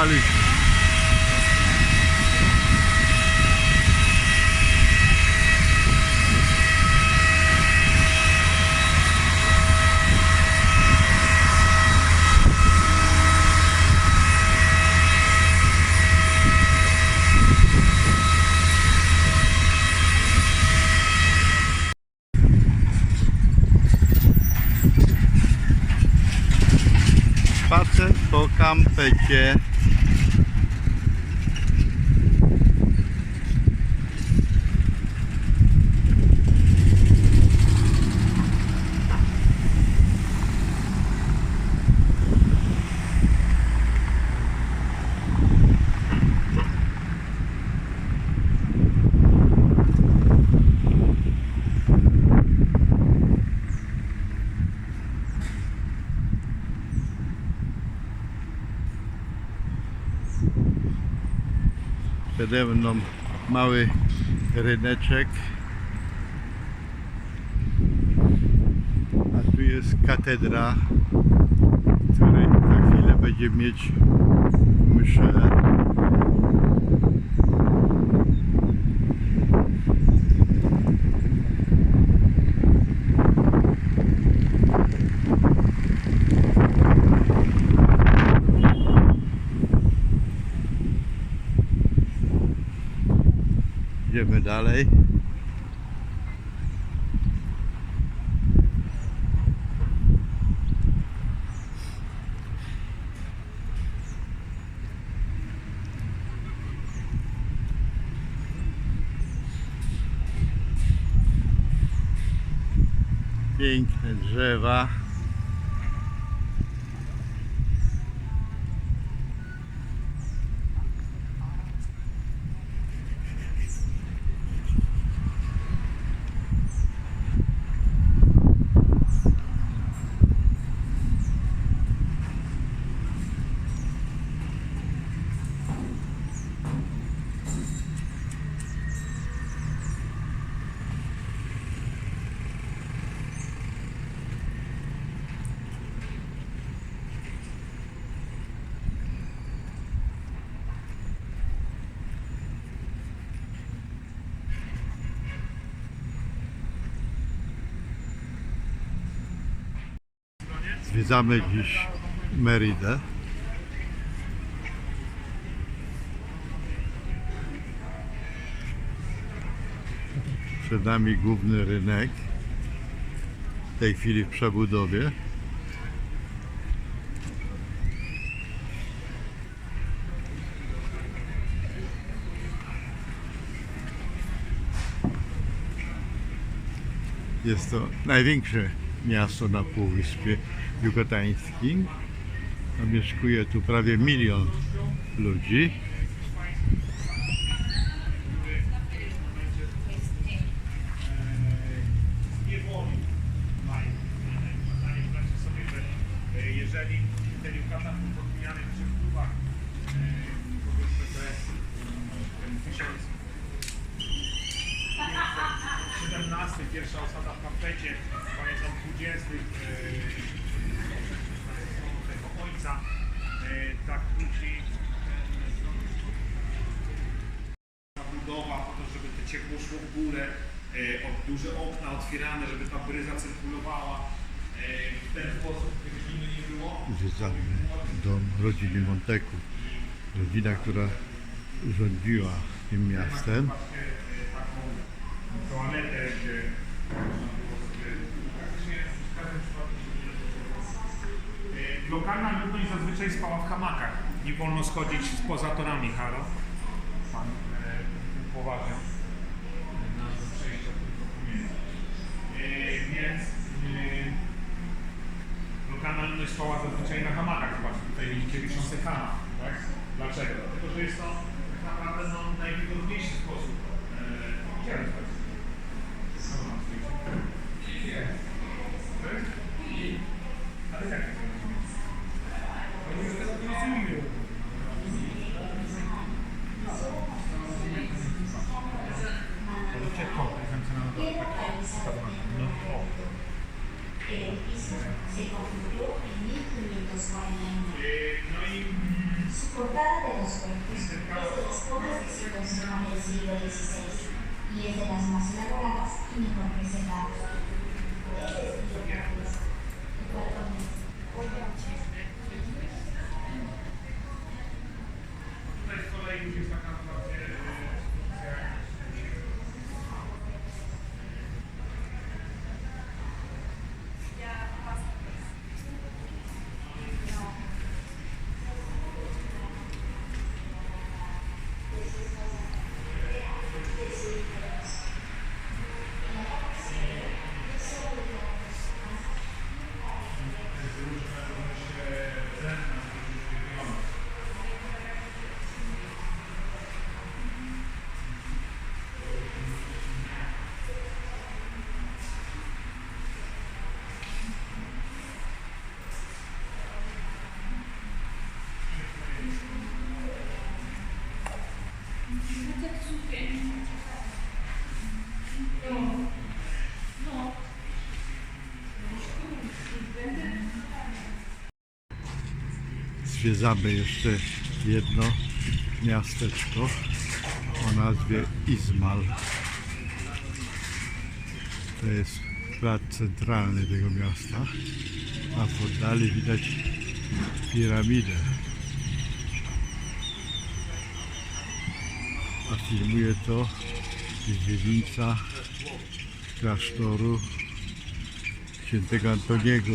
Przyjechaliśmy. Spacer po kampecie. Przede mną mały ryneczek. A tu jest katedra, której za chwilę będzie mieć mszę. Idziemy dalej. Piękne drzewa. Zwiedzamy dziś Meridę. Przed nami główny rynek. W tej chwili w przebudowie. Jest to największe miasto na Półwyspie Jukatańskim. Zamieszkuje tu prawie milion ludzi. niewoli mają. Wyobraźcie sobie, że e, jeżeli ten Yucatan był podmijany przy wpływach, e, powiedzmy, to jest ten 17, pierwsza osada w Kampecie, koniec lat 20. e, tego ojca, e, tak później ta budowa po to, żeby to ciepło szło w górę, e, o, duże otwierane, żeby ta bryza cyrkulowała. E, w ten sposób, gdyby nie było, Zwiedzamy dom rodziny Monteku. Rodzina, która rządziła tym miastem. e, taką toaletę, gdzie E, Lokalna ludność zazwyczaj spała w hamakach. Nie wolno schodzić poza torami, Haro. Pan e, więc e, lokalna ludność spała zazwyczaj na hamakach. Zobaczcie, tutaj widzicie wiszący hamak. Tak? Dlaczego? Dlatego, że jest to tak naprawdę no, najwygodniejszy sposób. E, siglo XVI y es de las más elaboradas y mejor preservadas. Zwiedzamy jeszcze jedno miasteczko o nazwie Izmal. To jest plac centralny tego miasta, a w oddali widać piramidę. A filmuje to z dziedzińca klasztoru świętego Antoniego.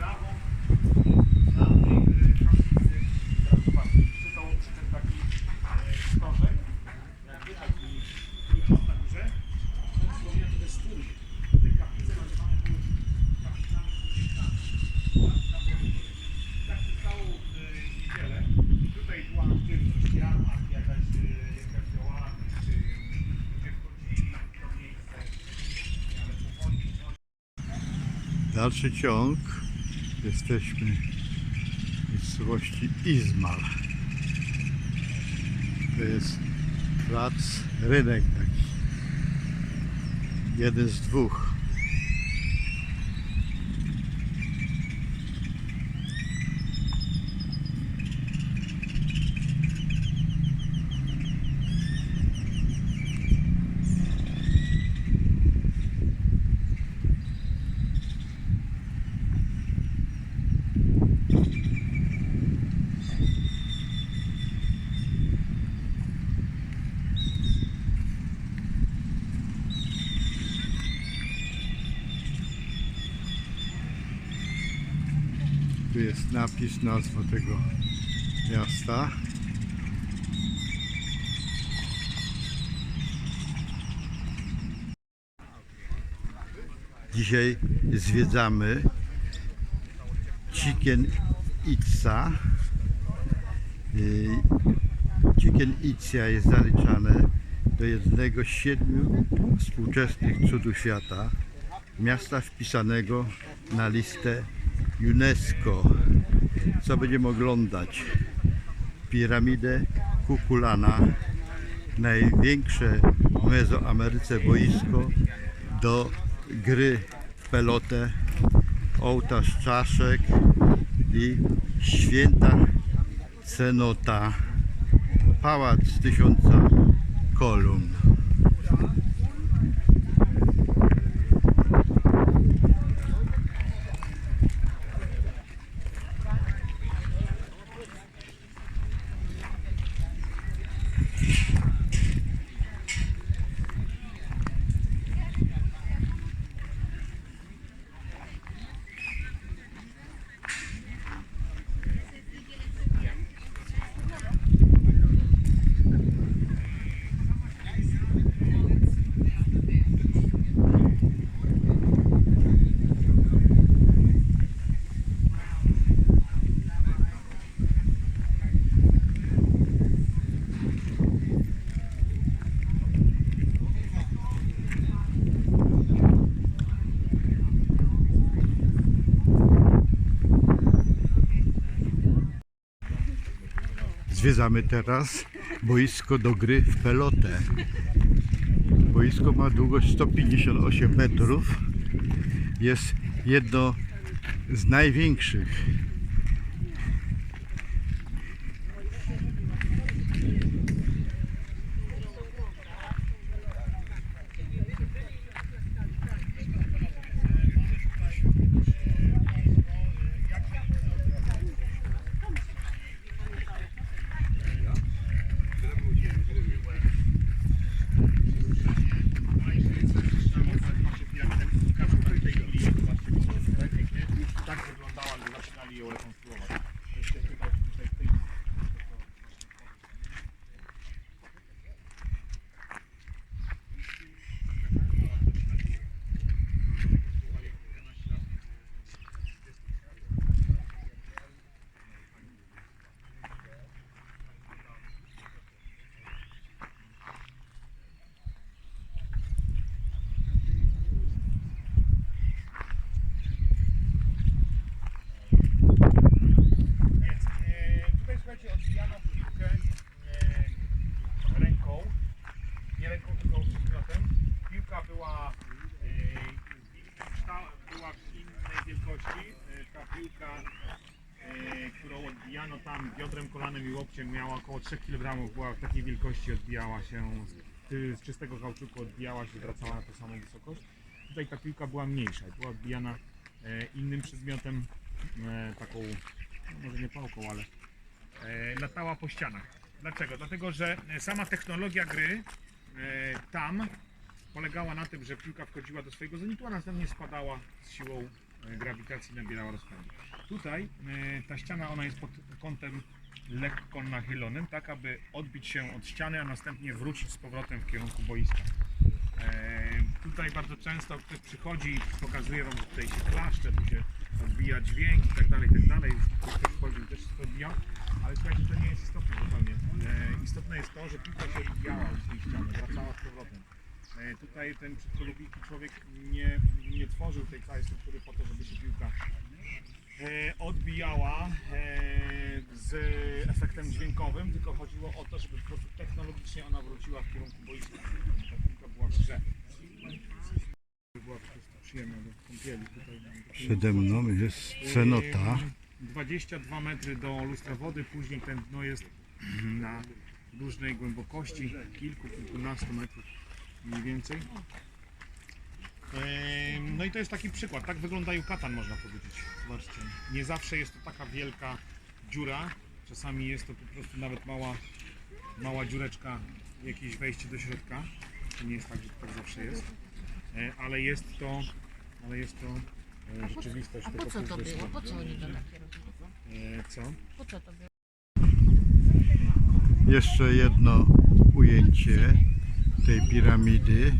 prawą, na tej e, kamienicy, teraz zobaczcie, przy tą, przy ten taki e, stożek, jakby taki trójkąt na górze, to wspomina to jest stół. Te kaplice nazywane były kaplicami trójkątami. Tak, tam było to. Tak się stało w e, niedzielę. Tutaj była aktywność, jarmark, jakaś, e, jakaś działalność, e, ludzie wchodzili w to miejsce, ale powoli, powoli Dalszy ciąg. Jesteśmy w miejscowości Izmal. To jest plac, rynek taki. Jeden z dwóch. Tu jest napis, nazwa tego miasta. Dzisiaj zwiedzamy Chicken Itza. Y, Chicken Itza jest zaliczane do jednego z siedmiu współczesnych cudów świata, miasta wpisanego na listę UNESCO. Będziemy oglądać? Piramidę Kukulana, największe w Mezoameryce boisko do gry w pelotę, ołtarz czaszek i święta cenota, pałac tysiąca kolumn. Zwiedzamy teraz boisko do gry w pelotę. Boisko ma długość 158 metrów. Jest jedno z największych. Tak wyglądała, gdy zaczynali ją rekonstruować. To jest chyba tutaj w tej Więc e, tutaj słuchajcie, odbijano piłkę e, ręką, nie ręką, tylko przedmiotem. Piłka była, e, kształ- była w innej wielkości. E, ta piłka, e, którą odbijano tam biodrem, kolanem i łokciem miała około 3 kg, była w takiej wielkości, odbijała się z, z czystego kauczuku, odbijała się, wracała na tą samą wysokość. Tutaj ta piłka była mniejsza, była odbijana e, innym przedmiotem, e, taką no może nie pałką, ale e, latała po ścianach. Dlaczego? Dlatego, że sama technologia gry tam polegała na tym, że piłka wchodziła do swojego zenitu, a następnie spadała z siłą grawitacji, nabierała rozpędu. Tutaj ta ściana, ona jest pod kątem lekko nachylonym, tak aby odbić się od ściany, a następnie wrócić z powrotem w kierunku boiska. E, tutaj bardzo często ktoś przychodzi, pokazuje wam, że tutaj się klaszcze, tu się odbija dźwięk i tak dalej, i tak dalej. Ktoś wchodził, też się odbija, ale słuchajcie, to nie jest istotne zupełnie. E, istotne jest to, że piłka się odbijała od tej ściany, wracała z powrotem. E, tutaj ten przykroloviki człowiek nie, nie tworzył tej całej struktury po to, żeby się piłka odbijała e, z efektem dźwiękowym, tylko chodziło o to, żeby po prostu technologicznie ona wróciła w kierunku boiska. Ta piłka była w grze. Była po prostu przyjemna do kąpieli. Tutaj mam taki- Przede mną jest cenota. Ym, 22 metry do lustra wody, później ten dno jest na różnej głębokości, kilku, kilkunastu metrów mniej więcej. No i to jest taki przykład, tak wygląda Yucatan można powiedzieć. Zobaczcie, nie zawsze jest to taka wielka dziura, czasami jest to po prostu nawet mała, mała dziureczka, jakieś wejście do środka. To nie jest tak, że tak zawsze jest. E, Ale jest to, ale jest to e, rzeczywistość A po co to było? Po co oni to takie robili? E, Co? Po co to było? Jeszcze jedno ujęcie tej piramidy.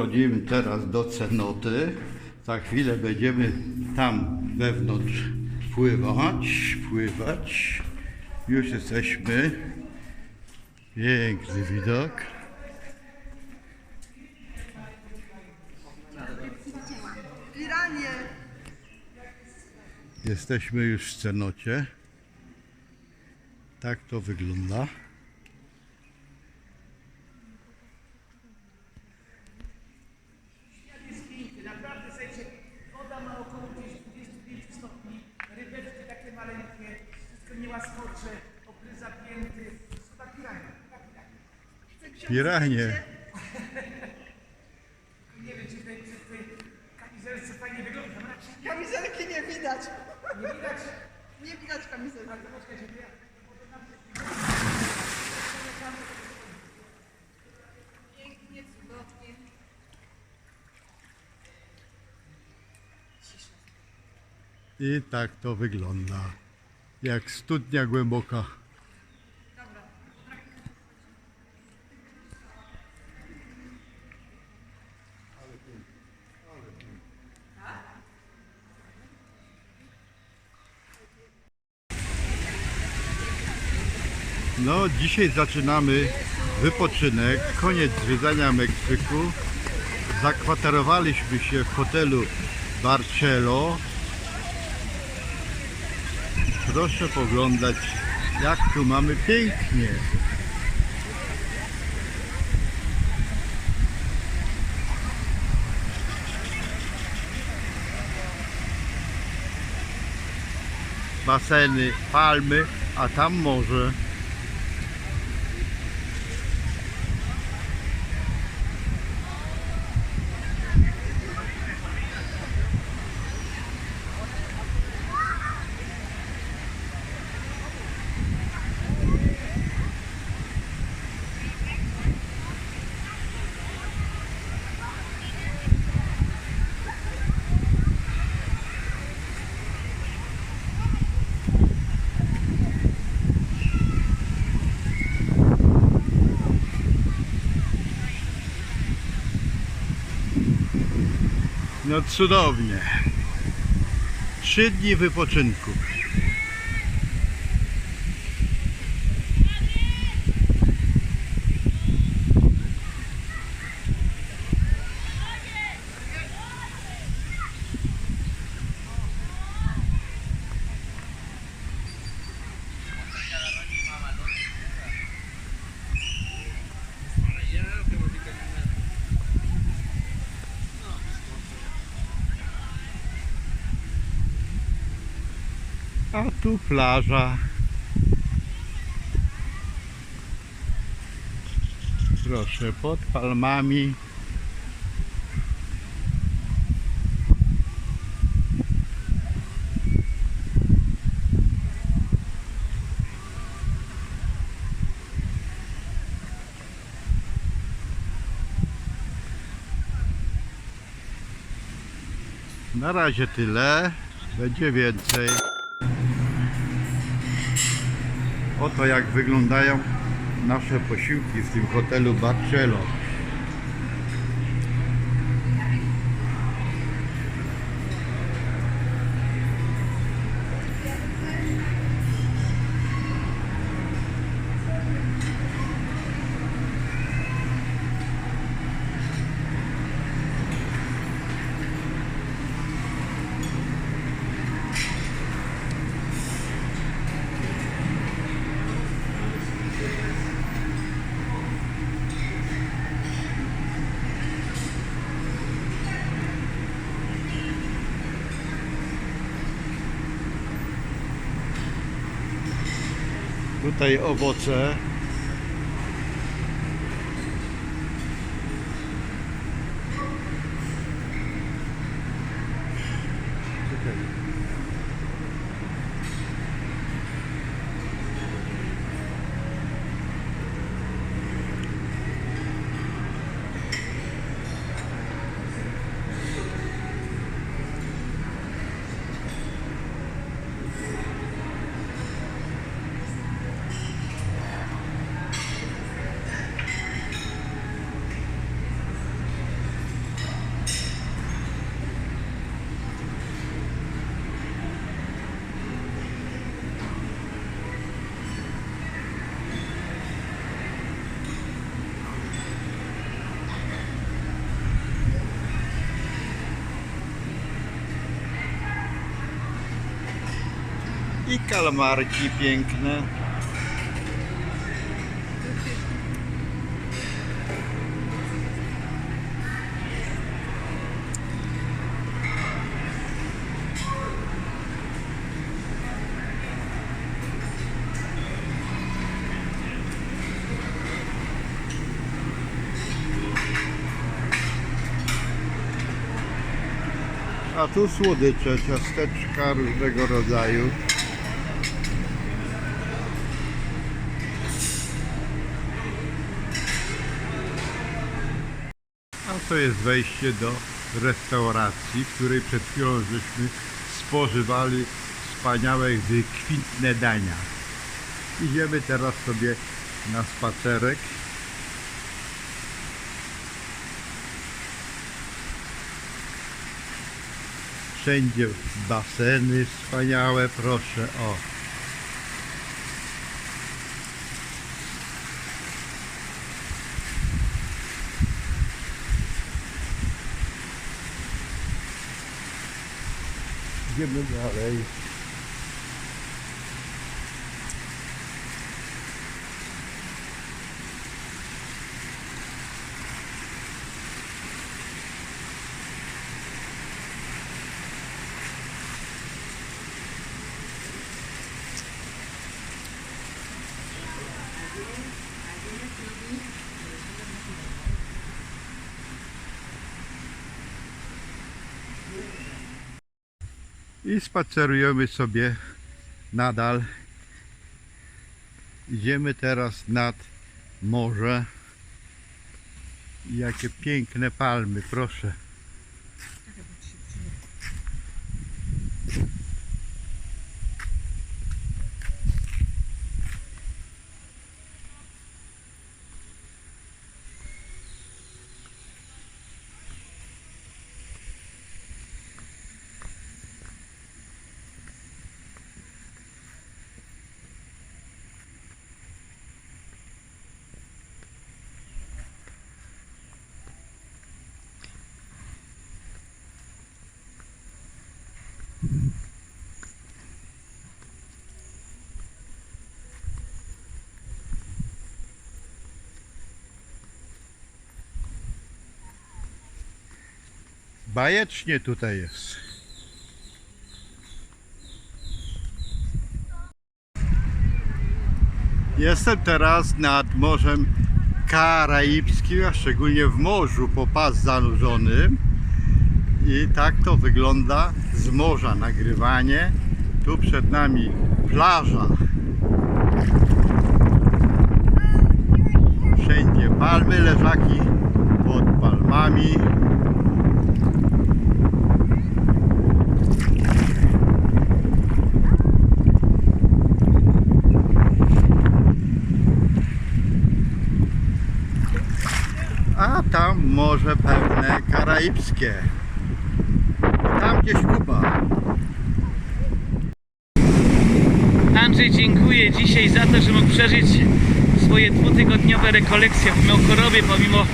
Schodzimy teraz do cenoty. Za chwilę będziemy tam wewnątrz pływać, pływać. Już jesteśmy. Piękny widok. Jesteśmy już w cenocie. Tak to wygląda. Piranie. Nie wiem, czy w tej, kamizelce fajnie wygląda. Kamizelki nie widać. Nie widać. Nie widać kamizelki. I tak to wygląda. Jak studnia głęboka. No, dzisiaj zaczynamy wypoczynek, koniec zwiedzania Meksyku. Zakwaterowaliśmy się w hotelu Barcelo. Proszę poglądać, jak tu mamy pięknie. Baseny, palmy, a tam morze. No cudownie. Trzy dni wypoczynku. A tu plaża. Proszę, pod palmami. Na razie tyle. Będzie więcej. Oto jak wyglądają nasze posiłki w tym hotelu Barcelo. Tutaj owoce. I kalmarki piękne. A tu słodycze, ciasteczka różnego rodzaju. To jest wejście do restauracji, w której przed chwilą żeśmy spożywali wspaniałe, wykwintne dania. Idziemy teraz sobie na spacerek. Wszędzie baseny wspaniałe, proszę o. Idziemy dalej. I spacerujemy sobie nadal. Idziemy teraz nad morze. Jakie piękne palmy, proszę. Bajecznie tutaj jest. Jestem teraz nad Morzem Karaibskim, a szczególnie w morzu po pas zanurzonym. I tak to wygląda z morza nagrywanie. Tu przed nami plaża. Wszędzie palmy, leżaki pod palmami. A tam morze pewne karaibskie. Tam gdzieś Kuba. Andrzej dziękuję dzisiaj za to, że mógł przeżyć swoje dwutygodniowe rekolekcje pomimo choroby, pomimo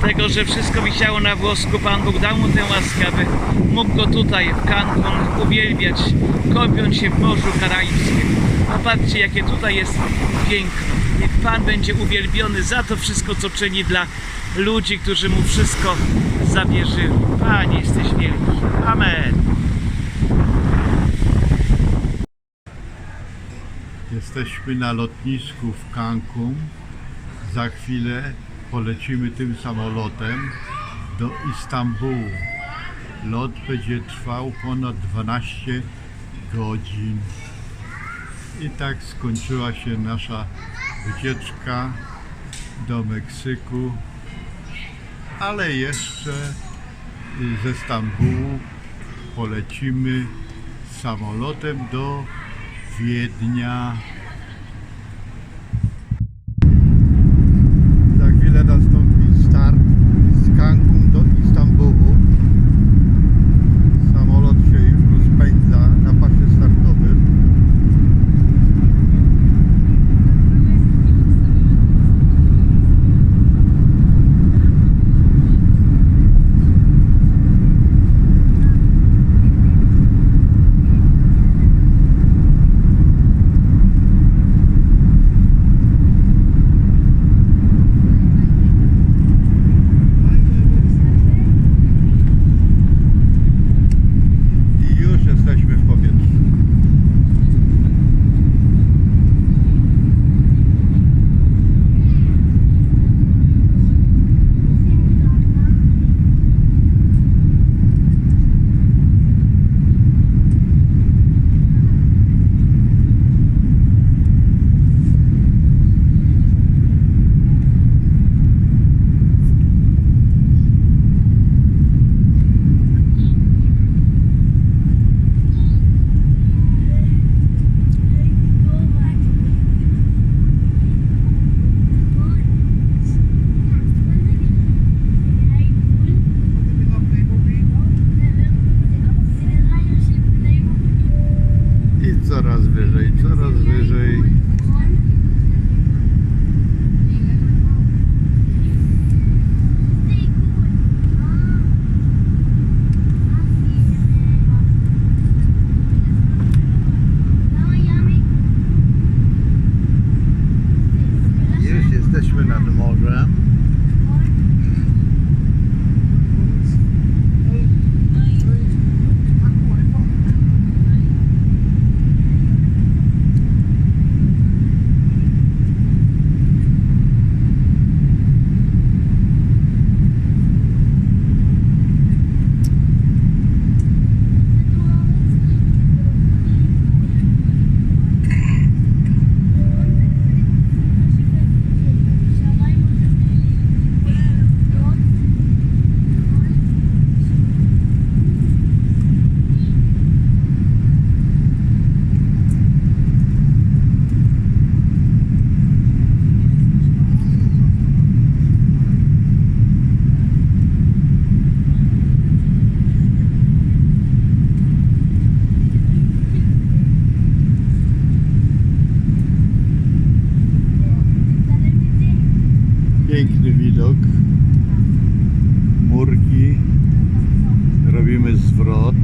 tego, że wszystko wisiało na włosku. Pan Bóg dał mu tę łaskę, aby mógł go tutaj w Cancun uwielbiać, kąpiąc się w Morzu Karaibskim. Popatrzcie, jakie tutaj jest piękno. Niech Pan będzie uwielbiony za to wszystko, co czyni dla ludzi, którzy mu wszystko zawierzyli. Panie, jesteś wielki. Amen. Jesteśmy na lotnisku w Cancun. Za chwilę polecimy tym samolotem do Istambułu. Lot będzie trwał ponad 12 godzin. I tak skończyła się nasza wycieczka do Meksyku. Ale jeszcze ze Stambułu polecimy samolotem do Wiednia. Piękny widok. Murki. Robimy zwrot.